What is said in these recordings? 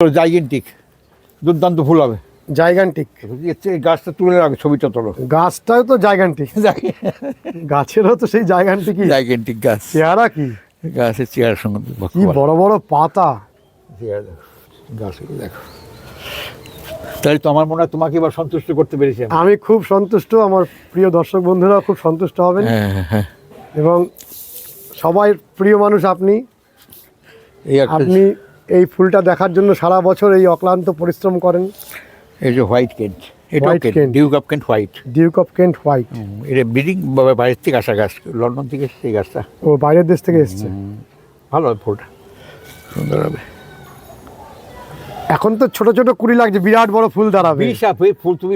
Gigantic. দুর্দান্ত ফুল হবে। Gigantic. গাছটা তুলে রাখো ছবিটা তোলো। গাছটাও তো জাইগান্টিক। গাছেরও তো সেই জাইগান্টিকই। জাইগেন্টিক গাছ। চেহারা কি? গাছের চেয়ারের সঙ্গে কি বড় বড় পাতা। গাছগুলো দেখো। তাই তো আমার মনে হয় তোমাকে এবার সন্তুষ্ট করতে পেরেছি আমি। খুব সন্তুষ্ট আমার প্রিয় দর্শক বন্ধুরা খুব সন্তুষ্ট হবেন। হ্যাঁ হ্যাঁ, হ্যাঁ। এবং সবাই প্রিয় মানুষ আপনি। এই আপনি এই ফুলটা দেখার জন্য সারা বছর এই অক্লান্ত পরিশ্রম করেন। এই যে হোয়াইট কেন্ট এটাও Kent Duke of Kent white. Duke of Kent white. এটা ব্রিডিং বাইরের থেকে আসা গাছ লন্ডন থেকে এসেছে এই গাছটা। ও বাইরের দেশ থেকে এসছে। ভালো ফুলটা। সুন্দর হবে। এখন তো ছোট ছোট কুড়ি লাগছে বিরাট বড় ফুল দাঁড়াবে। বিশাপ ফুল তুমি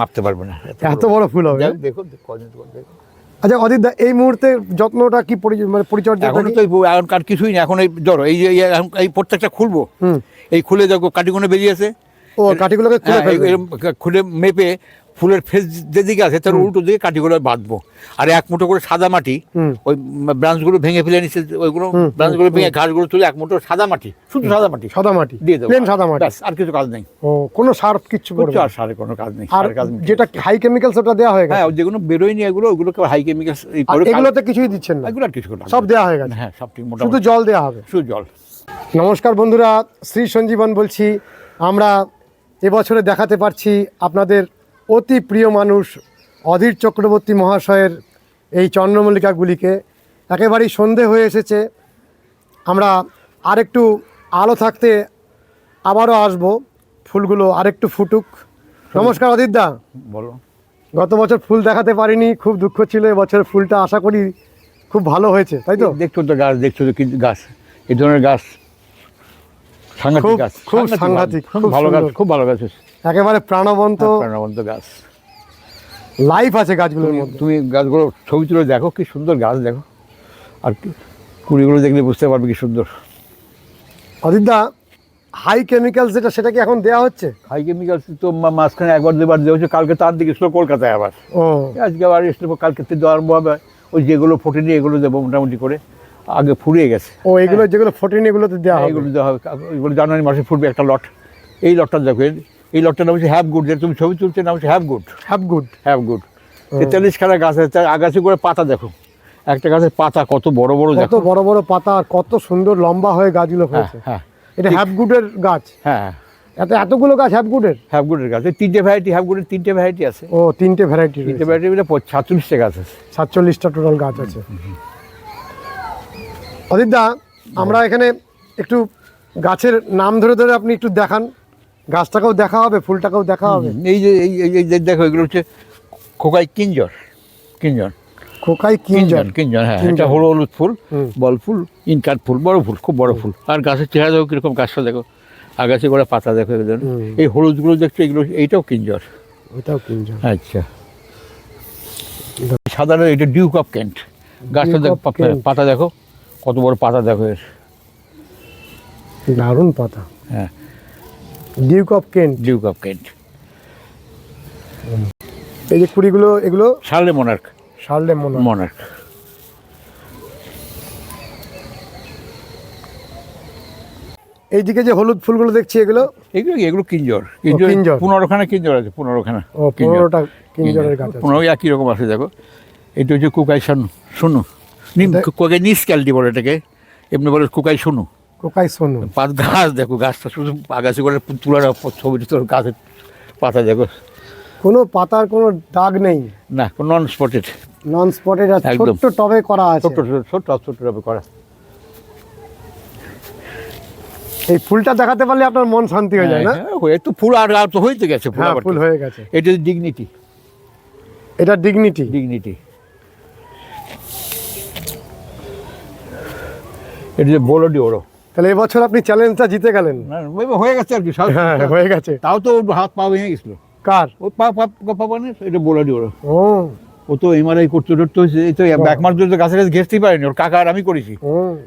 মাপতে পারবে না। এত বড়। ফুল হবে? দেখো দেখো আচ্ছা অদিত দা এই মুহূর্তে যত্নটা কি মানে পরিচর্যা এখন তো এখন কার কিছুই না এখন এই ধরো এই যে এই- এখন এই প্রত্যেকটা খুলবো। এই খুলে দেখো কাটিগুনে বেরিয়েছে। ও কাটিগুলোকে খুলে হ্যাঁ, খুলে মেপে ফুলের ফেস যেদিকে আছে তার উল্টো দিকে কাঠিগুলো বাঁধবো। আর এক মুঠো করে সাদা মাটি। ওই ব্রাঞ্চগুলো ভেঙে ফেলে নিচ্ছে ওইগুলো ব্রাঞ্চগুলো ভেঙে ঘাসগুলো তুলে এক মুঠো সাদা মাটি শুধু সাদা মাটি সাদা মাটি দিয়ে দেবো। প্লেন সাদা মাটি। আর কিছু কাজ নেই। ও কোনো সার কিছু না। আর সারে কোনো কাজ নেই আর কাজ নেই। যেটা হাই কেমিক্যালস ওটা দেওয়া হয়ে গেছে। হ্যাঁ যেগুলো বেরোয়নি এগুলো ওগুলোকে হাই কেমিক্যাল আর এগুলোতে কিছুই দিচ্ছেন না। এগুলো আর কিছু সব দেওয়া হয়ে গেছে। হ্যাঁ সব ঠিক মোটামুটি। শুধু জল দেওয়া হবে। শুধু জল। নমস্কার বন্ধুরা শ্রী সঞ্জীবন বলছি। আমরা এবছরে দেখাতে পারছি আপনাদের অতি প্রিয় মানুষ অধীর চক্রবর্তী মহাশয়ের এই চন্দ্রমল্লিকাগুলিকে। একেবারেই সন্ধে হয়ে এসেছে। আমরা আরেকটু আলো থাকতে আবারও আসব। ফুলগুলো আরেকটু ফুটুক। নমস্কার অদিতদা। বলো। গত বছর ফুল দেখাতে পারিনি খুব দুঃখ ছিল। এবছর ফুলটা আশা করি খুব ভালো হয়েছে তাই তো? দেখছ তো গাছ দেখছ তো কি গাছ? এই ধরনের গাছ সাংঘাতিক গাছ। খুব সাংঘাতিক, খুব খুব ভালো গাছ খুব ভালো গাছ। একেবারে প্রাণবন্ত প্রাণবন্ত গাছ। লাইফ আছে গাছগুলোর মধ্যে। তুমি গাছগুলো ছবি তুলে দেখো কি সুন্দর গাছ দেখো। আর কি- কুড়িগুলো দেখলে বুঝতে পারবে কি সুন্দর। অদিতদা হাই কেমিক্যালস যেটা সেটা কি এখন দেওয়া হচ্ছে? হাই কেমিক্যাল তো মা- মাঝখানে একবার দুবার দেওয়া হচ্ছে কালকে তার দিকে এসলো কলকাতায় আবার। আজকে আবার এসলো কালকে দেওয়া আরম্ভ হবে। ওই যেগুলো ফোটেনি এগুলো দেবো মোটামুটি করে। আগে ফুরিয়ে গেছে। ও এগুলো যেগুলো ফোটেনি এগুলোতে দেওয়া হবে। এগুলো দেওয়া হবে। এগুলো জানুয়ারি মাসে ফুটবে একটা লট। এই লটটা দেখো এই- লটটার নাম হচ্ছে হ্যাভ গুড যেটা তুমি ছবি তুলছে নাম হচ্ছে have good have good have good তেতাল্লিশ খানা গাছ আছে তার আগাছি করে পাতা দেখো। একটা গাছের পাতা কত বড় বড় কত বড় বড় পাতা আর কত সুন্দর লম্বা হয়ে গাছগুলো হ্যাঁ হয়েছে। হ্যাঁ। এটা হ্যাভ গুডের গাছ? হ্যাঁ। এত এতগুলো গাছ হ্যাভ গুডের হ্যাভ গুডের গাছ। এই তিনটে ভ্যারাইটি হ্যাভ গুডের তিনটে ভ্যারাইটি আছে। ও তিনটে ভ্যারাইটি তিনটে ভ্যারাইটি মিলে সাতচল্লিশটা গাছ আছে। সাতচল্লিশটা টোটাল গাছ আছে। অদিতদা আমরা এখানে একটু গাছের নাম ধরে ধরে আপনি একটু দেখান। গাছটাকেও দেখা হবে ফুলটাকেও দেখা হবে। এই যে এই যে দেখো এগুলো হচ্ছে খোকাই কিঞ্জর কিঞ্জন খোকাই কিঞ্জন কিঞ্জন হ্যাঁ এটা হলুদ হলুদ ফুল বল ফুল ইনকাট ফুল বড় ফুল খুব বড় ফুল। আর গাছের চেহারা দেখো কীরকম গাছটা দেখো আগাছে করে পাতা দেখো এগুলো এই হলুদগুলো দেখছ এগুলো এইটাও কিঞ্জর। ওইটাও কিঞ্জন আচ্ছা। সাধারণ এটা ডিউক অফ কেন্ট। গাছটা দেখো। পাতা দেখো কত বড় পাতা দেখো এর। দারুণ পাতা। হ্যাঁ। Duke of Kent Duke of Kent এই যে কুড়িগুলো এগুলো? শার্লে মোনার্ক মনে মোনার্ক এইদিকে যে হলুদ ফুলগুলো দেখছি এগুলো? এগুলো কি? এগুলো কিঞ্জর। কিঞ্জর। পনেরোখানা কিঞ্জর আছে পনেরোখানা ও পনেরোটা কিঞ্জরের গাছ পনেরো একই রকম আছে দেখো। এটা হচ্ছে কুকাই শানু শুনু। নিম কুকাই নিস ক্যালটি বলে এটাকে। এমনি বলে কুকাই শুনু। কোকাই সোনু পাত গাছ দেখো গাছটা শুধু আগাছি করে তুলার ছবিটা তোর গাছের পাতা দেখো। কোনো পাতার কোনো দাগ নেই। না নন স্পটেড নন স্পটেড আর। ছোট্ট টবে করা আছে। ছোট্ট ছোট ছোট্ট ছোট্ট রবে করা। এই ফুলটা দেখাতে পারলে আপনার মন শান্তি হয়ে যায় না? হ্যাঁ, হয়ে ফুল আর আর তো হইতে গেছে ফুল হ্যাঁ ফুল হয়ে গেছে। এটা ডিগনিটি এটা ডিগনিটি ডিগনিটি এটা যে বলডি ওরো তাহলে এবছর আপনি চ্যালেঞ্জটা জিতে গেলেন। হয়ে গেছে আর কি সব- হ্যাঁ হয়ে গেছে। তাও তো ওর হাত পা ভেঙে গেছিল। কার? ওই পা পা পা নেই, এটা বলডি ওরো। ও। ও তো এমআরআই করতে করতে হয়েছে এই তো ধরে তো গাছে গাছে ঘেসতেই পারেনি ওর কাকা আর আমি করেছি।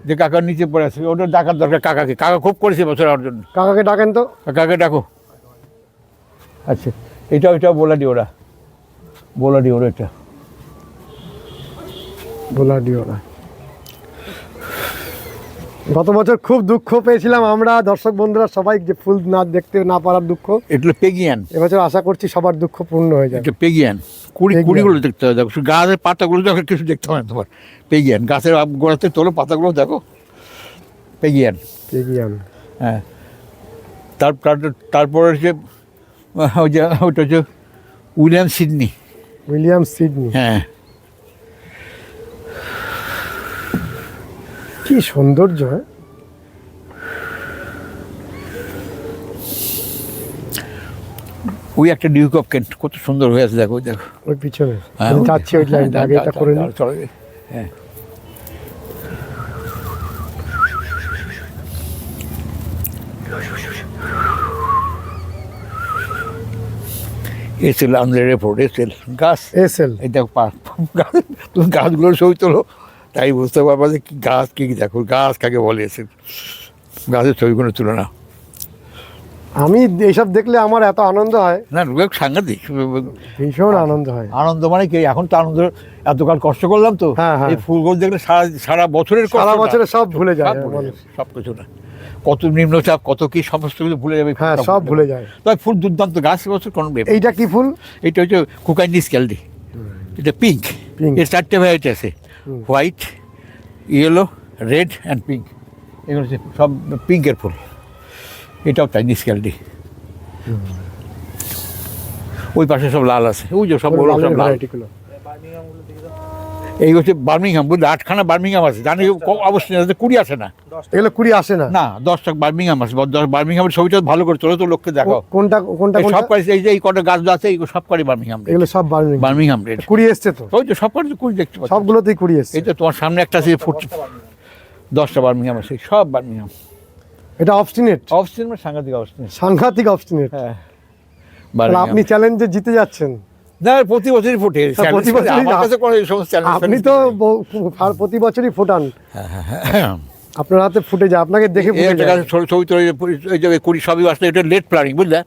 যে কাকার নিচে পড়ে আছে ওটা ডাকার দরকার কাকাকে। কাকা খুব করেছে বছর ওর জন্য। কাকাকে ডাকেন তো। কাকাকে ডাকো। আচ্ছা এটা ওইটা বোলাডি ওরা। বোলাডি ওরা এটা। বোলা ডিওরা গত বছর খুব দুঃখ পেয়েছিলাম আমরা দর্শক বন্ধুরা সবাই যে ফুল না দেখতে না পারার দুঃখ। এগুলো পেগিয়ান এবছর আশা করছি সবার দুঃখ পূর্ণ হয়ে যাবে। পেগিয়ান কুড়ি। কুড়িগুলো দেখতে হবে। দেখো গাছের পাতাগুলো দেখো কিছু দেখতে হয় না তোমার। পেগিয়ান গাছের গোড়াতে তোলো পাতাগুলো দেখো। পেগিয়ান পেগিয়ান হ্যাঁ। তার তার- তারপর হচ্ছে ওই যে ওটা হচ্ছে উইলিয়াম সিডনি। William Sydney. হ্যাঁ। কি সৌন্দর্য হ্যাঁ? ওই একটা ডিউক অফ কেন্ট কত সুন্দর হয়ে আছে দেখো দেখো। ওই পিছনে। হ্যাঁ, যাচ্ছি ওই লাইনটা আগে এটা করে নিই চলো হ্যাঁ। এসেল আমাদের রেপোর্ট এসেল গাছ। এসএল এই দেখো পা গাছ তুমি গাছগুলোর ছবি তোলো। তাই বুঝতে পারবা যে কি গাছ কি কি দেখো গাছ কাকে বলে এসেল গাছের ছবিগুলো তুলো না আমি এইসব দেখলে আমার এত আনন্দ হয়। না সাংঘাতিক। ভীষণ আনন্দ হয়। আনন্দ মানে কি? এখন তো আনন্দ এতকাল কষ্ট করলাম তো। হ্যাঁ, হ্যাঁ। এই ফুলগুলো দেখলে সারা সারা বছরের সারা কষ্টটা বছরে সব ভুলে যায় সব কিছু না। কত নিম্নচাপ কত কি সমস্ত কিছু ভুলে যাবে। হ্যাঁ সব ভুলে যায়। তবে ফুল দুর্দান্ত গাছ বছর কোনো এইটা কি ফুল? এটা হচ্ছে কুকাইনিস ক্যালডি এটা পিঙ্ক। Pink. এর চারটে ভ্যারাইটি আছে। White yellow red and pink. এগুলো হচ্ছে সব পিঙ্কের ফুল। এটাও চাইনিজ ক্যালডি। ওই পাশে সব লাল আছে। ওই যে সব সব লাল। এই হচ্ছে বার্মিংহাম বুঝলে? আটখানা বার্মিংহাম আছে। জানি অবশ্যই না, কুড়ি আসে না? এগুলো কুড়ি আসে না? না দশটা বার্মিংহাম আছে। দশ বার্মিংহামের ছবিটা ভালো করে তোলো তো লোককে দেখো কোনটা কোনটা এই সব করি এই যে এই কটা গাছ আছে এই সব করি বার্মিংহাম এগুলো সব বার্মিং বার্মিংহাম রেড কুড়ি এসছে তো? ওই তো সব কটি কুড়ি দেখতে পাচ্ছি। সবগুলোতেই কুড়ি এসছে। এই তো তোমার সামনে একটা আছে ফুট দশটা বার্মিংহাম আছে সব বার্মিংহাম। এটা অবস্টিনেট? অবস্টিন মানে সাংঘাতিক অবস্টিন সাংঘাতিক অবস্টিনেট। হ্যাঁ। আপনি চ্যালেঞ্জে জিতে যাচ্ছেন। না প্রতি বছরই ফুটে। হ্যাঁ, প্রতি বছরই এই আপনি তো প্রতি বছরই ফোটান। হ্যাঁ। আপনার হাতে ফুটে যায় আপনাকে দেখে এই ছবি তোলে ওই যে কুড়ি সবই আসলে এটা লেট প্লানিং বুঝলে?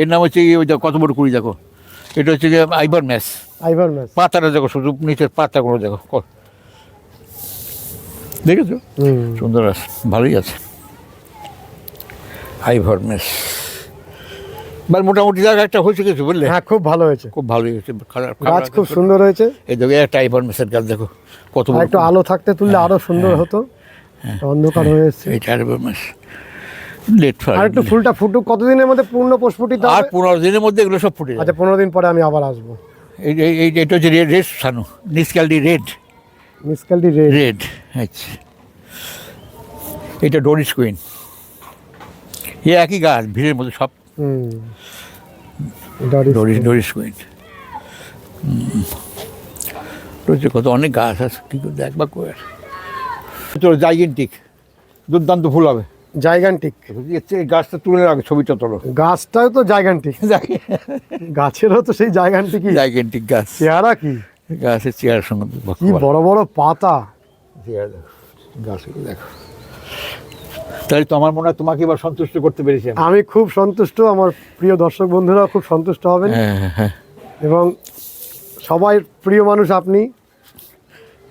এর নাম হচ্ছে ওই কত বড় কুড়ি দেখো। এটা হচ্ছে যে আইবার ম্যাচ আইভার ম্যাচ পাতাটা দেখো শুধু নিচের পাতাগুলো দেখো দেখেছ? সুন্দর আছে ভালোই আছে। আইভার ম্যাচ বা মোটামুটি জায়গা একটা হয়েছে কিছু বুঝলে? হ্যাঁ খুব ভালো হয়েছে। খুব ভালোই হয়েছে। গাছ খুব সুন্দর হয়েছে। এই দেখো একটা আইভার গাছ দেখো কত একটু আলো থাকতে তুললে আরও সুন্দর হতো। অন্ধকার হয়ে এসছে। এইটা আইভার ম্যাচ লেট আর একটু ফুলটা ফুটুক কতদিনের মধ্যে পূর্ণ প্রস্ফুটিত আর পনেরো দিনের মধ্যে এগুলো সব ফুটে আচ্ছা পনেরো দিন পরে আমি আবার আসব। এই এই- এটা হচ্ছে রেড রেড সানু নিসকালডি রেড। মিসকালটি রেড। রেড আচ্ছা। এটা ডোরিস কুইন। এ একই গাছ ভিড়ের মধ্যে সব ডরিস ডোরিস কুইন। রয়েছে কত অনেক গাছ আছে কী করে দেখবা করে তো জাইগেন্টিক দুর্দান্ত ফুল হবে। জাইগান্টিক গাছটা তুলে রাখো ছবিটা তোলো। গাছটাও তো জাইগান্টিক গাছেরও তো সেই জাইগান্টিকই জাইগেন্টিক গাছ। চেহারা কি? গাছের চেয়ারের সঙ্গে কি। বড় বড় পাতা। চেয়ার দেখো গাছগুলো দেখো। তাই তো আমার মনে হয় তোমাকে এবার সন্তুষ্ট করতে পেরেছি আমি। খুব সন্তুষ্ট আমার প্রিয় দর্শক বন্ধুরা খুব সন্তুষ্ট হবেন। হ্যাঁ হ্যাঁ, হ্যাঁ। এবং সবাই প্রিয় মানুষ আপনি।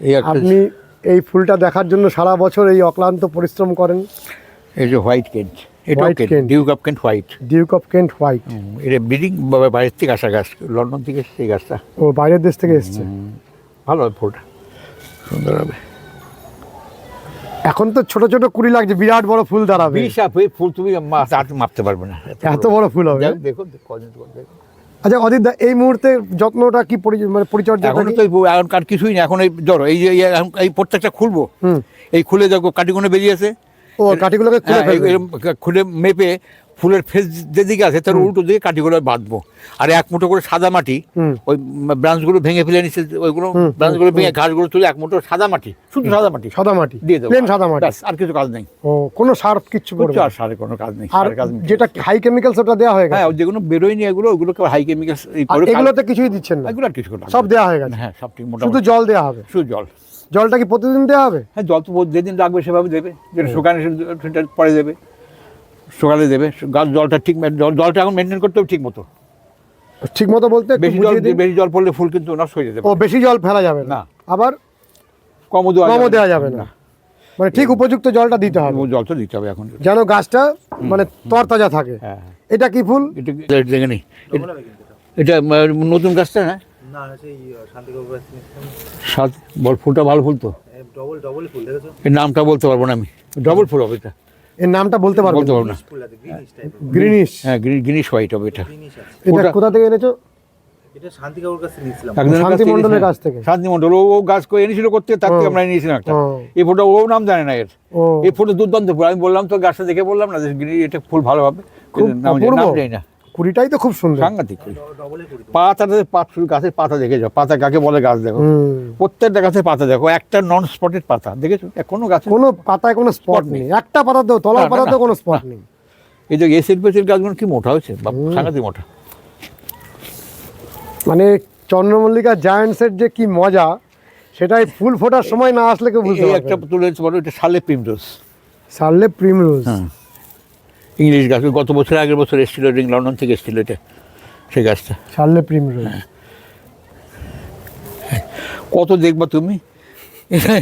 এই আপনি এই ফুলটা দেখার জন্য সারা বছর এই অক্লান্ত পরিশ্রম করেন। এই যে হোয়াইট কেন্ট এটাও Kent Kent। Duke of Kent white. Duke of Kent white. এটা ব্রিডিং বাইরের থেকে আসা গাছ লন্ডন থেকে এসেছে এই গাছটা। ও বাইরের দেশ থেকে এসছে। ভালো ফুলটা সুন্দর হবে। এখন তো ছোট ছোট কুড়ি লাগছে বিরাট বড় ফুল দাঁড়াবে। বিশাপ ফুল তুমি মাপতে পারবে না। এত বড় ফুল হবে। আচ্ছা অজিত দা এই মুহূর্তে যত্নটা কি মানে পরিচর্যা এখন তো এখনকার কিছুই না এখন এই ধরো এই যে এই- প্রত্যেকটা খুলবো। এই খুলে দেখো কাটিগুনে বেরিয়েছে ও কাটিগুলোকে খুলে হ্যাঁ, খুলে মেপে ফুলের ফেস যেদিকে আছে তার উল্টো দিকে কাঠিগুলো বাঁধবো। আর এক মুঠো করে সাদা মাটি। ওই ব্রাঞ্চগুলো ভেঙে ফেলে নিচ্ছে ওইগুলো ব্রাঞ্চগুলো ভেঙে ঘাসগুলো তুলে এক মুঠো সাদা মাটি শুধু সাদা মাটি সাদা মাটি দিয়ে দেবো। প্লেন সাদা মাটি। আর কিছু কাজ নেই। ও কোনো সার কিছু করবে আর সারের কোনো কাজ নেই আর কাজ যেটা হাই কেমিক্যালস ওটা দেওয়া হয়ে গেছে। হ্যাঁ যেগুলো বেরোয়নি এগুলো ওগুলোকে হাই কেমিক্যাল আর এগুলোতে কিছুই দিচ্ছেন না। এগুলো আর কিছু সব দেওয়া হয়ে গেছে। হ্যাঁ সব ঠিক শুধু জল দেওয়া হবে? শুধু জল। জলটা কি প্রতিদিন দেওয়া হবে? হ্যাঁ জল তো যেদিন লাগবে সেভাবে দেবে। যেটা শুকানো সেটা পরে দেবে। সকালে দেবে। গাছ জলটা ঠিক জল জলটা এখন মেনটেন করতে হবে ঠিক মতো ঠিক মতো বলতে বেশি জল বেশি জল পড়লে ফুল কিন্তু নষ্ট হয়ে যেতে ও বেশি জল ফেলা যাবে না। আবার কমও দেওয়া কমও দেওয়া যাবে না। মানে ঠিক উপযুক্ত জলটা দিতে হবে। ও জল তো দিতে হবে এখন। যেন গাছটা মানে তরতাজা থাকে। হ্যাঁ এটা কি ফুল? এটা এটা দেখে নি। এটা নতুন গাছটা না? সাত বল ফুলটা ভালো ফুল তো। ডবল ডবল ফুল দেখেছ? এর নামটা বলতে পারব না আমি। ডবল ফুল হবে এটা। এর নামটা বলতে পারব বলতে পারব না। গ্রিনিশ। গ্রিনিশ হ্যাঁ গ্রিনিশ হোয়াইট হবে এটা। এটা কোথা থেকে এনেছো? এটা নিয়েছিলাম। শান্তি থেকে মণ্ডলের কাছ থেকে? শান্তি মণ্ডল ও ও গাছ করে এনেছিল করতে তার থেকে আমরা নিয়েছিলাম একটা। ও। এই ফুলটা ও নাম জানে না এর। এই ফুলটা দুর্দান্ত। ফুল আমি বললাম তো গাছটা দেখে বললাম না যে এটা ফুল ভালো হবে। নাম জানি না। কুড়িটাই তো খুব সুন্দর। সাংঘাতিক। পাতাটা পাত শুধু গাছের পাতা দেখে যাও। পাতা কাকে বলে গাছ দেখো? প্রত্যেকটা গাছের পাতা দেখো। একটা নন স্পটেড পাতা দেখেছ? কোনো গাছে কোনো পাতায় কোনো স্পট নেই। একটা পাতা না, তলার পাতাতেও না, কোনো স্পট নেই। এই যে এসির পেসির গাছগুলো কি মোটা হয়েছে? সাংঘাতিক মোটা। মানে চন্দ্রমল্লিকা জায়ান্টসের যে কি মজা সেটাই ফুল ফোটার সময় না আসলে কেউ বুঝতে একটা। তুলে বলো এটা সালে প্রিমরোজ। সারলে প্রিমরোজ। হ্যাঁ। ইংলিশ গাছ গত বছর আগের বছর এসেছিল রিং লন্ডন থেকে এসেছিল এটা সেই গাছটা। সারলে প্রিমরোজ কত দেখবা তুমি?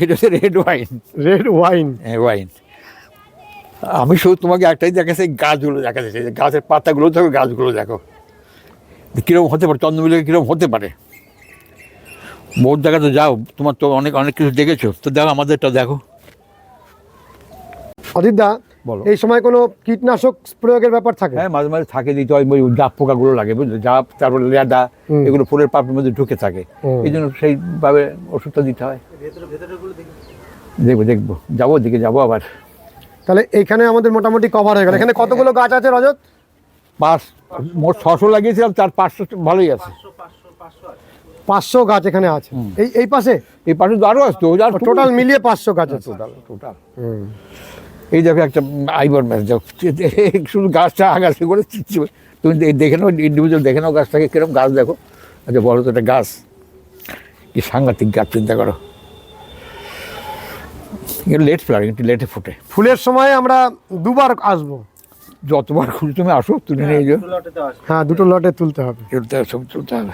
এটা হচ্ছে রেড ওয়াইন। Red wine. হ্যাঁ ওয়াইন। আমি শুধু তোমাকে একটাই দেখাচ্ছি গাছগুলো দেখাচ্ছি যে গাছের পাতাগুলো দেখো গাছগুলো দেখো। কীরকম হতে পারে চন্দ্রমিলে কীরকম হতে পারে। বহুত জায়গা তো যাও তোমার তো অনেক অনেক কিছু দেখেছ। তো দেখো আমাদেরটা দেখো। অদিতদা বলো। এই সময় কোনো কীটনাশক প্রয়োগের ব্যাপার থাকে? হ্যাঁ মাঝে মাঝে থাকে দিতে হয় ওই জাপ পোকাগুলো লাগে বুঝলে? জাপ তারপরে লেদা এগুলো ফুলের পাপড়ির মধ্যে ঢুকে থাকে। এই জন্য সেইভাবে ওষুধটা দিতে হয়। দেখব দেখব। যাব ওদিকে যাব আবার। তাহলে এইখানে আমাদের মোটামুটি কভার হয়ে গেল। এখানে কতগুলো গাছ আছে রজত? পাঁচ মোট ছশো লাগিয়েছিলাম তার পাঁচশো ভালোই আছে। পাঁচশো গাছ এখানে আছে। এই এই পাশে? এই পাশে তো আরও আসতো টোটাল মিলিয়ে পাঁচশো গাছ আছে। Total total. হুম। এই দেখো একটা আইবর ম্যাচ দেখো। শুধু গাছটা আগাছে করে তুমি দেখে নাও ইন্ডিভিজুয়াল দেখে নাও গাছটাকে কীরকম গাছ দেখো। আচ্ছা বলো তো একটা গাছ। কি সাংঘাতিক গাছ চিন্তা করো। লেট ফ্লাওয়ারিং একটু লেটে ফোটে। ফুলের সময় আমরা দুবার আসব। যতবার খুশি তুমি আসো তুলে নিয়ে যাও। হ্যাঁ দুটো লটে তুলতে হবে। চলতে হবে সব তুলতে হবে।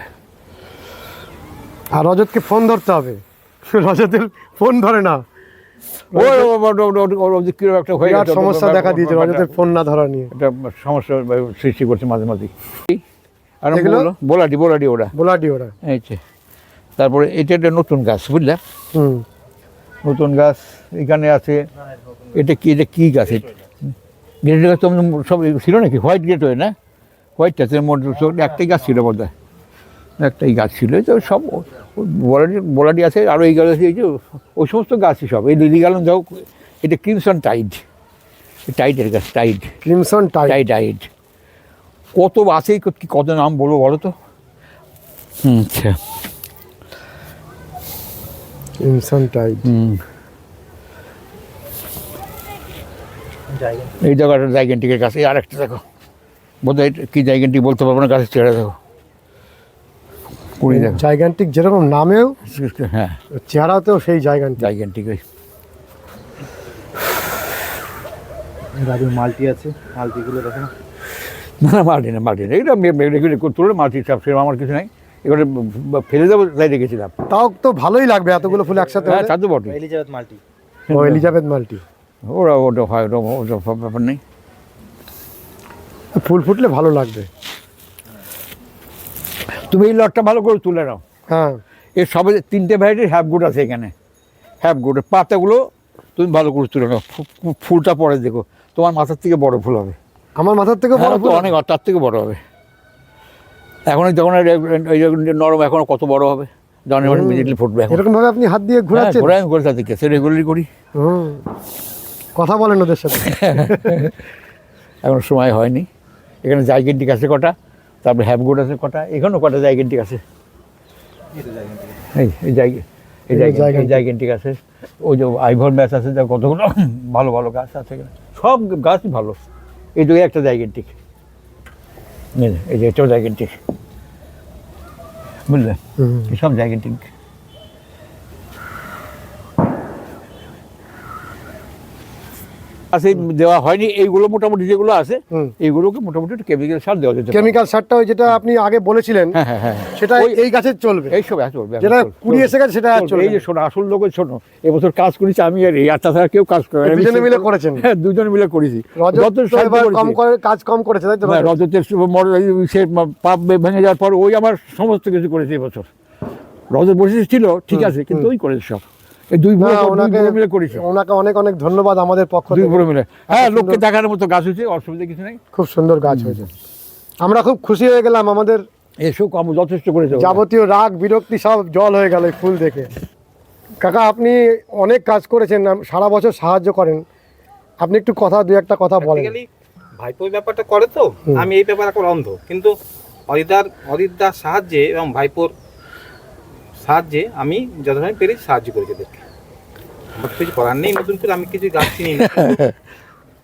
আর রজতকে ফোন ধরতে হবে। রজতের ফোন ধরে না একটা হয়ে সমস্যা দেখা দিয়েছে রজতের ফোন না ধরা নিয়ে একটা সমস্যা সৃষ্টি করছে মাঝে মাঝে আর? বোলাডি বোলাডি ওরা বোলাটি ওরা এই তারপরে এটা একটা নতুন গাছ বুঝলে হুম নতুন গাছ এখানে আছে এটা কি এটা কি গাছ গ্রেট গাছ তো সব ছিল নাকি হোয়াইট গেট হয়ে না হোয়াইট গাছের মধ্যে একটাই গাছ ছিল বোধ একটাই গাছ ছিল এই তো সব বলাডি বলাডি আছে আরও এই গাছ আছে এই যে ওই সমস্ত গাছই সব। এই লিলি গালন যাও এটা ক্রিমসন টাইড। টাইডের গাছ tide. Crimson tie tide tide. কত আছে কি কত নাম বলব বলো তো? আচ্ছা। ক্রিমসন টাই হুম। এই জায়গাটা জাইগেন্টিকের কাছে আর একটা দেখো। বোধ হয় কি জাইগেন্টিক বলতে পারব না গাছের চেহারা দেখো। জাইগান্টিক যেরকম নামেও হ্যাঁ। চেহারাতেও সেই জাইগান্টিক জাইগেন্টিক ওই। মাল্টি আছে মাল্টিগুলো দেখো না। না না মাল্টি না মাল্টি না। এটা তুলে মাল্টি সব সেরকম আমার কিছু নাই। এবারে ফেলে দেবো তাই রেখেছিলাম। তাও তো ভালোই লাগবে এতগুলো ফুল একসাথে হ্যাঁ হলে। তা তো বটে। Elizabeth multi. ও এলিজাবেথ মাল্টি। ওরা ওটা হয় ওটা ওটা ব্যাপার নেই। ফুল ফুটলে ভালো লাগবে। তুমি এই লটটা ভালো করে তুলে নাও। হ্যাঁ। এর সবে তিনটে ভ্যারাইটির হ্যাপ গুড আছে এখানে। হ্যাপ গুড পাতাগুলো তুমি ভালো করে তুলে নাও। ফুলটা পরে দেখো। তোমার মাথার থেকে বড় ফুল হবে। আমার মাথার থেকে বড় হ্যাঁ, ফুল? অনেক তার থেকে বড় হবে। এখন যখন নরম এখন কত বড় হবে? জানুয়ারি ইমিডিয়েটলি ফুটবে এরকম ভাবে আপনি হাত দিয়ে হ্যাঁ, ঘোরাচ্ছেন? ঘোরাই করে তাদেরকে। সে রেগুলারই করি। কথা বলেন ওদের সাথে। এখন সময় হয়নি। এখানে জাইগেন্টিক আছে কটা? তারপরে হ্যাপগুড আছে কটা? এখানেও কটা জাইগেন্টিক আছে? এই এই জায়গা এই জায়গা আছে। ওই যে আইভর ম্যাচ আছে যা কতগুলো ভালো ভালো গাছ আছে। সব গাছই ভালো। এই দুই একটা জাইগেন্টিক এই যে এটাও জাইগেন্টিক বুঝলে? সব জাইগেন্টিক আছে দেওয়া হয়নি এইগুলো মোটামুটি যেগুলো আছে। এইগুলোকে মোটামুটি একটু কেমিক্যাল সার দেওয়া যেতে কেমিক্যাল সারটা ওই যেটা আপনি আগে বলেছিলেন হ্যাঁ হ্যাঁ হ্যাঁ সেটা এই গাছের চলবে। এই সব চলবে যেটা কুড়ি এসে গেছে সেটা চলবে। এই যে শোনো আসল লোক শোনো এবছর কাজ করেছি আমি আর এই আর তাছাড়া কেউ কাজ করে। দুজনে মিলে করেছেন। হ্যাঁ দুজনে মিলে করেছি। কম করে কাজ কম করেছে তাই তো রজত? রজতের সু- পাপ ভেঙে যাওয়ার পর ওই আমার সমস্ত কিছু করেছে এবছর। রজত বসে ছিল ঠিক আছে কিন্তু ওই করেছে সব। এই দুই ওনাকে বুড়ো মিলে করেছে ওনাকে অনেক অনেক ধন্যবাদ আমাদের পক্ষ দুই থেকে। মিলে। হ্যাঁ লোককে দেখানোর মতো গাছ হয়েছে অসুবিধা কিছু নেই। খুব সুন্দর গাছ হয়েছে। আমরা খুব খুশি হয়ে গেলাম আমাদের কম যথেষ্ট করেছে। যাবতীয় রাগ বিরক্তি সব জল হয়ে গেল ফুল দেখে। কাকা আপনি অনেক কাজ করেছেন সারা বছর সাহায্য করেন। আপনি একটু কথা দু একটা কথা বলেন। Practically ভাইপো ব্যাপারটা করে তো আমি এই ব্যাপারে এখন অন্ধ। কিন্তু অরিদার অরিদার সাহায্যে এবং ভাইপোর সাহায্যে আমি যতখানি পেরেছি সাহায্য করেছি এদেরকে কিছু করার নেই নতুন করে আমি কিছু গাছ চিনি না।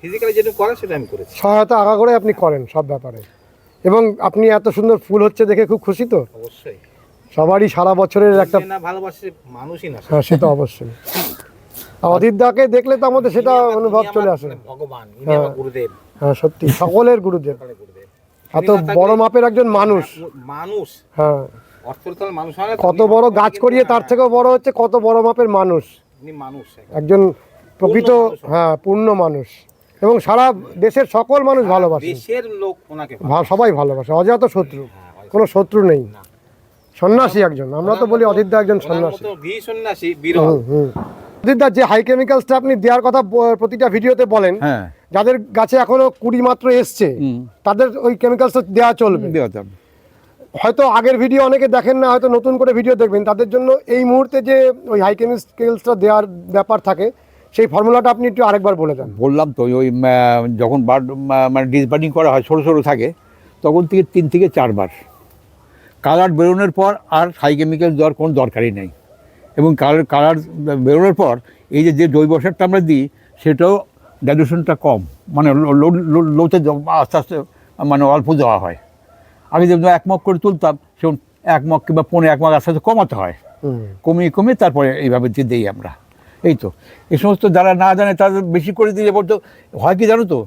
ফিজিক্যালি যেটা করে সেটা আমি করেছি। সহায়তা আগা করে আপনি করেন সব ব্যাপারে। এবং আপনি এত সুন্দর ফুল হচ্ছে দেখে খুব খুশি তো? অবশ্যই। সবারই সারা বছরের একটা না ভালোবাসে মানুষই না। হ্যাঁ সে তো অবশ্যই। অদিত দাকে দেখলে তো আমাদের সেটা অনুভব চলে আসে। মানে ভগবান ইনি হ্যাঁ। আমার গুরুদেব। হ্যাঁ সত্যি সকলের গুরুদেব। এত বড় মাপের একজন মানুষ। মানুষ। হ্যাঁ। হয় কত বড় গাছ করিয়ে তার থেকেও বড় হচ্ছে কত বড় মাপের মানুষ। মানুষ একজন প্রকৃত হ্যাঁ। পূর্ণ মানুষ। এবং সারা দেশের সকল মানুষ ভালোবাসে। দেশের লোক ওনাকে সবাই ভালোবাসে অজাত শত্রু। কোনো শত্রু নেই। সন্ন্যাসী একজন আমরা তো বলি অদিতদা একজন সন্ন্যাসী। সন্ন্যাসী হুম। যে হাই কেমিক্যালসটা আপনি দেওয়ার কথা প্রতিটা ভিডিওতে বলেন হ্যাঁ। যাদের গাছে এখনও কুড়ি মাত্র এসছে তাদের ওই কেমিক্যালস দেওয়া চলবে। দেওয়া যাবে। হয়তো আগের ভিডিও অনেকে দেখেন না, হয়তো নতুন করে ভিডিও দেখবেন। তাদের জন্য এই মুহূর্তে যে ওই হাই কেমিক্যালসটা দেওয়ার ব্যাপার থাকে, সেই ফর্মুলাটা আপনি একটু আরেকবার বলে দেন। বললাম তো, ওই যখন বার্ড মানে ডিসবার্ডিং করা হয় ছোটো ছোটো থাকে, তখন থেকে তিন থেকে চারবার কালার বেরোনোর পর আর হাই কেমিক্যাল দেওয়ার কোনো দরকারই নেই। এবং কালার কালার বেরোনোর পর এই যে যে জৈব সারটা আমরা দিই, সেটাও ডাইলুশনটা কম। মানে লোতে আস্তে আস্তে মানে অল্প দেওয়া হয়। আগে যেমন এক মগ করে তুলতাম সেরকম এক মগ কিংবা পনেরো এক মগ আস্তে আস্তে কমাতে হয়। কমিয়ে কমিয়ে তারপরে এইভাবে যে দিই আমরা। এই তো। এই সমস্ত যারা না জানে তাদের বেশি করে দিলে বলতো হয় কি জানো তো?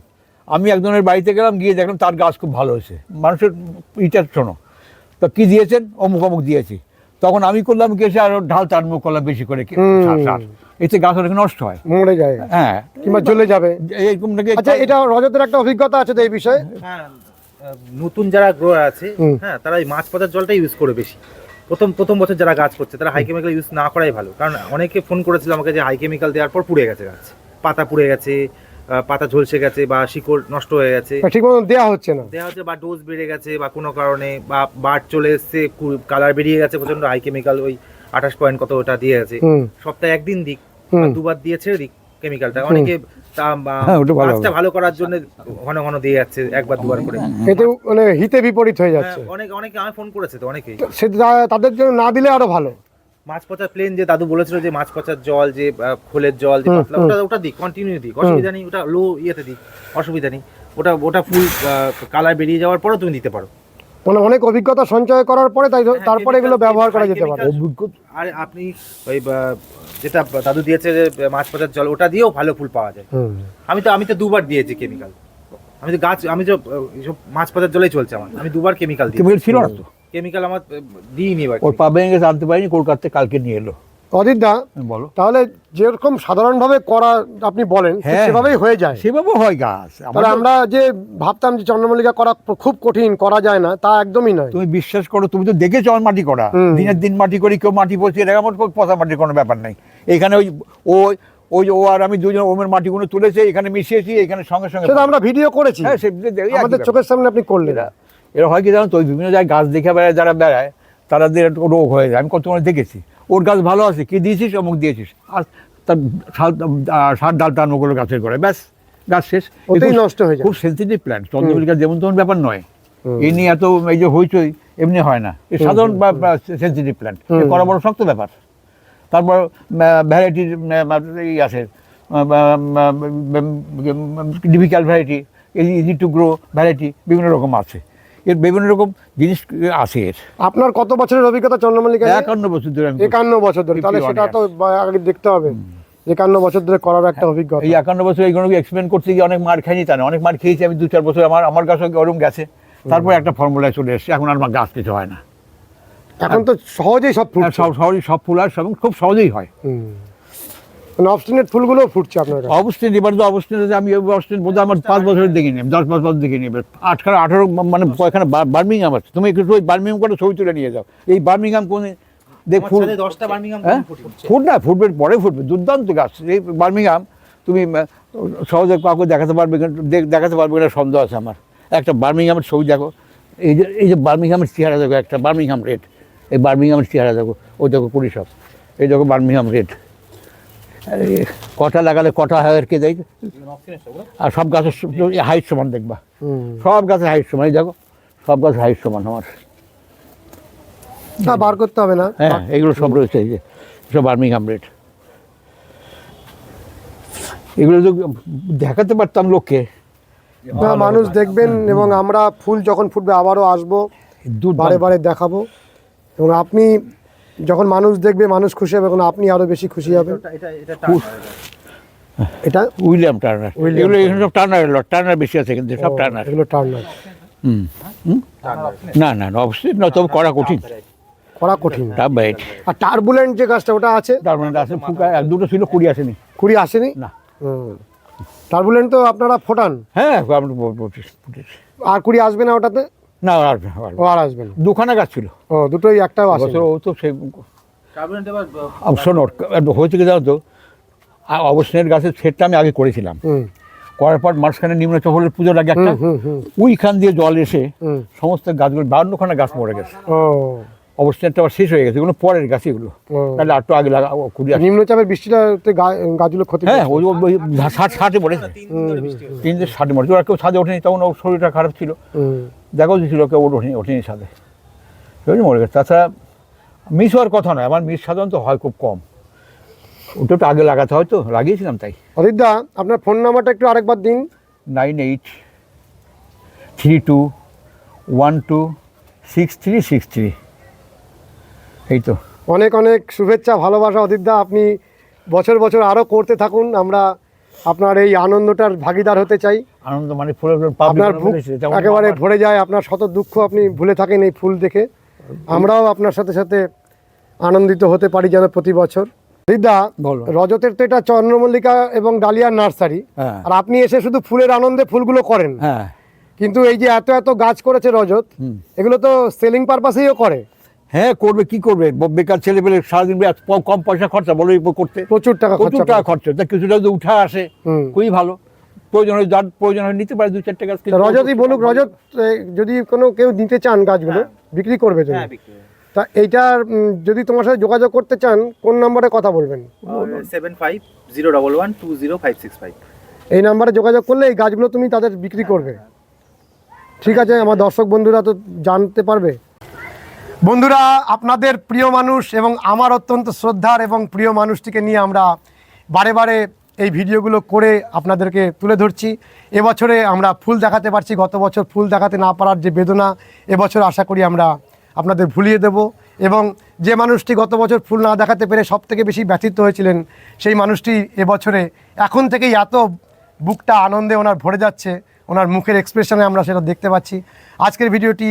আমি একজনের বাড়িতে গেলাম গিয়ে দেখলাম তার গাছ খুব ভালো হয়েছে। মানুষের ইটা শোনো। তো কী দিয়েছেন? অমুক অমুক দিয়েছি। তখন আমি করলাম কি এসে আরও ঢাল টানমুখ করলাম বেশি করে সার এতে গাছ অনেক নষ্ট হয়। মরে যায়। হ্যাঁ। কিংবা চলে যাবে। এইরকম নাকি আচ্ছা এটা রজতের একটা অভিজ্ঞতা আছে তো এই বিষয়ে? হ্যাঁ। নতুন যারা গ্রোয়ার আছে হ্যাঁ তারা এই মাছ পাতার জলটা ইউজ করে বেশি। প্রথম প্রথম বছর যারা গাছ করছে তারা হাই কেমিক্যাল ইউজ না করাই ভালো। কারণ অনেকে ফোন করেছিল আমাকে যে হাই কেমিক্যাল দেওয়ার পর পুড়ে গেছে গাছ। পাতা পুড়ে গেছে পাতা ঝলসে গেছে বা শিকড় নষ্ট হয়ে গেছে। ঠিক মতো দেওয়া হচ্ছে না। দেওয়া হচ্ছে বা ডোজ বেড়ে গেছে বা কোনো কারণে বা বার্ড চলে এসছে কালার বেরিয়ে গেছে প্রচণ্ড হাই কেমিক্যাল ওই আঠাশ পয়েন্ট কত ওটা দিয়ে আছে। হুম। সপ্তাহে একদিন দিক দুবার দিয়ে ছেড়ে দিক। কেমিক্যালটা অনেকে হ্যাঁ, ভালো করার জন্য ঘন ঘন দিয়ে যাচ্ছে একবার দুবার করে। এতে মানে হিতে বিপরীত হয়ে যাচ্ছে। হ্যাঁ, অনেকে ফোন করেছে তো অনেকেই। সে তাদের জন্য না দিলে আরও ভালো। মাছ পচার প্লেন যে দাদু বলেছিল যে মাছ পচার জল যে খোলের জল যে পাতলা ওটা ওটা দিক কন্টিনিউ দিক। অসুবিধা নেই ওটা লো ইয়েতে দিক অসুবিধা নেই। ওটা ওটা ফুল কালার বেরিয়ে যাওয়ার পরও তুমি দিতে পারো। মানে অনেক অভিজ্ঞতা সঞ্চয় করার পরে তাই হ্যাঁ, তারপরে এগুলো ব্যবহার করা যেতে পারে। আর আপনি ওই যেটা দাদু দিয়েছে যে মাছ পচার জল ওটা দিয়েও ভালো ফুল পাওয়া যায়। আমি তো আমি তো দুবার দিয়েছি কেমিক্যাল আমি তো গাছ আমি তো সব মাছ পচার জলেই চলছে আমার। আমি দুবার কেমিক্যাল দিই কেমিক্যাল ছিল না তো? কেমিক্যাল আমার দিইনি এবার ওর পাবেন ভেঙে গেছে আনতে পারিনি কলকাতা থেকে কালকে নিয়ে এলো। অদিত দা বলো। তাহলে যেরকম সাধারণভাবে করা আপনি বলেন হ্যাঁ। সেভাবেই হয়ে যায়। সেভাবে হয় গাছ। তাহলে আমরা যে ভাবতাম যে চন্দ্রমল্লিকা করা খুব কঠিন করা যায় না তা একদমই নয়। তুমি বিশ্বাস করো তুমি তো দেখেছ আমার মাটি করা। দিনের দিন মাটি করি কেউ মাটি রাখে আমার পচা মাটির কোনো ব্যাপার নেই। এখানে ওই ওই ওই ও আর আমি দুজন ওমের মাটিগুলো তুলেছে এখানে মিশিয়েছি এখানে সঙ্গে সঙ্গে সেটা আমরা ভিডিও করেছি। হ্যাঁ আমাদের চোখের সামনে আপনি করলেন। এরা হয় কি জানো তো বিভিন্ন জায়গায় গাছ দেখে বেড়ায় যারা বেড়ায় তাদের রোগ হয়ে যায়। আমি কত দেখেছি। ওর গাছ ভালো আছে কি দিয়েছিস অমুক দিয়েছিস আর তার সার ডাল টান ওগুলো গাছের করে ব্যাস গাছ শেষ এ খুব- নষ্ট হয়ে যায়। খুব সেন্সিটিভ প্ল্যান্ট চন্দ্রমল্লিকা যেমন তেমন ব্যাপার নয়। এই নিয়ে এত এই যে হইচই এমনি হয় না এ সাধারণ সেন্সিটিভ প্ল্যান্ট। করা বড় শক্ত ব্যাপার তারপর ভ্যারাইটির এই আছে difficult variety easy to grow variety বিভিন্ন রকম আছে এর বিভিন্ন রকম জিনিস আছে এর। আপনার কত বছরের অভিজ্ঞতা চন্দ্রমল্লিকা একান্ন বছর ধরে আমি একান্ন বছর ধরে। তাহলে সেটা তো আগে দেখতে হবে। একান্ন বছর ধরে করার একটা অভিজ্ঞতা। এই একান্ন বছর এইগুলো এক্সপ্লেন করতে গিয়ে অনেক মার খাইনি তা অনেক মার খেয়েছি আমি দু চার বছর আমার আমার গাছও গরম গেছে। তারপর একটা ফর্মুলায় চলে এসেছে। এখন আর আমার গাছ কিছু হয় না। এখন তো সহজেই সব ফুটছে। সব সহজেই সব ফুল আর সব খুব সহজেই হয়। মানে অবস্টিনেট ফুলগুলো ফুটছে আপনার কাছে? অবস্থিন এবার তো অবস্থিন আমি অবস্থিন বোধহয় আমার পাঁচ বছরের দেখিনি দশ পাঁচ বছর দেখিনি এবার। আটখানা আঠারো মানে এখানে বার্মিংহাম আছে। তুমি একটু ওই বার্মিংহাম করে ছবি তুলে নিয়ে যাও। এই বার্মিংহাম কোন দেখ ফুল দশটা বার্মিংহাম হ্যাঁ? ফুট? না ফুটবে পরে ফুটবে দুর্দান্ত গাছ। এই বার্মিংহাম তুমি সহজে কাউকে দেখাতে পারবে দেখ- দেখাতে পারবে কিনা সন্দেহ আছে আমার। একটা বার্মিংহামের ছবি দেখো। এই যে এই যে বার্মিংহামের চেহারা দেখো একটা বার্মিংহাম রেড এই বার্মিংহামের চেহারা দেখো ওই দেখো কুড়ি সব এই দেখো বার্মিংহাম রেড কটা লাগালে কটা হাজারকে দেয় আর সব গাছের হাইট সমান দেখবা। হুম। সব গাছের হাইট সমান দেখো সব গাছের হাইট সমান আমার। না বার করতে হবে না? হ্যাঁ এগুলো সব রয়েছে এই যে সব বার্মিংহাম রেড এগুলো তো দেখাতে পারতাম লোককে। না মানুষ দেখবেন এবং আমরা ফুল যখন ফুটবে আবারও আসব দুধ বারে বারে দেখাবো। এবং আপনি যখন মানুষ দেখবে মানুষ খুশি হবে এবং আপনি আরও বেশি খুশি হবেন এটা উইলিয়াম টার্নার। উইলিয়াম এগুলো এখানে সব টার্নার এলো টার্নার বেশি আছে কিন্তু সব টার্নার। এগুলো টার্নার। হুম হুম? না না না অবশ্যই না তবে করা কঠিন। করা কঠিন। আর টার্বুলেন্ট যে গাছটা ওটা আছে? মানে আছে ফুকা এক দুটো ছিল কুড়ি আসেনি। কুড়ি আসেনি? না। টার্বুলেন্ট তো আপনারা ফোটান? হ্যাঁ। আর কুড়ি আসবে না ওটাতে? না আসবে ও আর আসবে না। দুখানা গাছ ছিল। ও দুটোই একটাও আসে ও তো সেই শোনো হয়েছে কি জানো তো? আ- অবস্থানের গাছের সেটটা আমি আগে করেছিলাম। করার পর মাঝখানে নিম্ন চপলের পুজো লাগে একটা হুম হুম ওইখান দিয়ে জল এসে সমস্ত গাছগুলো বাউন্নখানা গাছ মরে গেছে। ও। অবস্থানটা আবার শেষ হয়ে গেছে এগুলো পরের গাছ এগুলো। তাহলে আর একটু আগে লাগা কুড়ি আসে। নিম্নচাপের বৃষ্টিটাতে গাছগুলো ক্ষতি হ্যাঁ ওই ওই ষাট ষাটে মরেছে তিন দিন ষাটে মরেছে ওরা কেউ ছাদে ওঠেনি তখন ওর শরীরটা খারাপ ছিল। দেখাও দিয়েছিল কেউ ওর ওঠেনি ওঠেনি ছাদে। ওই মরে গেছে। তাছাড়া মিস হওয়ার কথা নয় আমার মিস সাধারণত হয় খুব কম। ওটা একটু আগে লাগাতে হয় তো লাগিয়েছিলাম তাই। অদিতদা আপনার ফোন নাম্বারটা একটু আরেকবার দিন। Nine eight three two one two six three six three. এই তো। অনেক অনেক শুভেচ্ছা ভালোবাসা অদিতদা আপনি বছর বছর আরও করতে থাকুন আমরা আপনার এই আনন্দটার ভাগিদার হতে চাই। আনন্দ মানে আপনার একেবারে ভরে যায় আপনার শত দুঃখ আপনি ভুলে থাকেন এই ফুল দেখে। আমরাও আপনার সাথে সাথে আনন্দিত হতে পারি যেন প্রতি বছর। দিদা বলো। রজতের তো এটা চন্দ্রমল্লিকা এবং ডালিয়ার নার্সারি। হ্যাঁ। আর আপনি এসে শুধু ফুলের আনন্দে ফুলগুলো করেন। হ্যাঁ। কিন্তু এই যে এত এত গাছ করেছে রজত এগুলো তো সেলিং পারপাসেও করে। হ্যাঁ করবে কি করবে? বেকার ছেলে পেলে সারাদিন কম পয়সা খরচা বলো এই করতে। প্রচুর টাকা প্রচুর খরচা টাকা খরচা। তা কিছুটা যদি উঠা আসে হুম। খুবই ভালো। প্রয়োজন হয় যার প্রয়োজন হয় নিতে পারে দু চারটে গাছ রজতই বলুক রজত যদি কোনো কেউ নিতে চান গাছগুলো বিক্রি করবে তুমি হ্যাঁ তা এইটার যদি তোমার সাথে যোগাযোগ করতে চান কোন নম্বরে কথা বলবেন? Seven five zero double one two zero five six five এই নাম্বারে যোগাযোগ করলে এই গাছগুলো তুমি তাদের বিক্রি করবে। ঠিক আছে আমার দর্শক বন্ধুরা তো জানতে পারবে। বন্ধুরা, আপনাদের প্রিয় মানুষ এবং আমার অত্যন্ত শ্রদ্ধার এবং প্রিয় মানুষটিকে নিয়ে আমরা বারে বারে এই ভিডিওগুলো করে আপনাদেরকে তুলে ধরছি। এবছরে আমরা ফুল দেখাতে পারছি, গত বছর ফুল দেখাতে না পারার যে বেদনা, এবছর আশা করি আমরা আপনাদের ভুলিয়ে দেব এবং যে মানুষটি গত বছর ফুল না দেখাতে পেরে সব থেকে বেশি ব্যথিত হয়েছিলেন, সেই মানুষটি এবছরে এখন থেকেই এত বুকটা আনন্দে ওনার ভরে যাচ্ছে, ওনার মুখের এক্সপ্রেশনে আমরা সেটা দেখতে পাচ্ছি। আজকের ভিডিওটি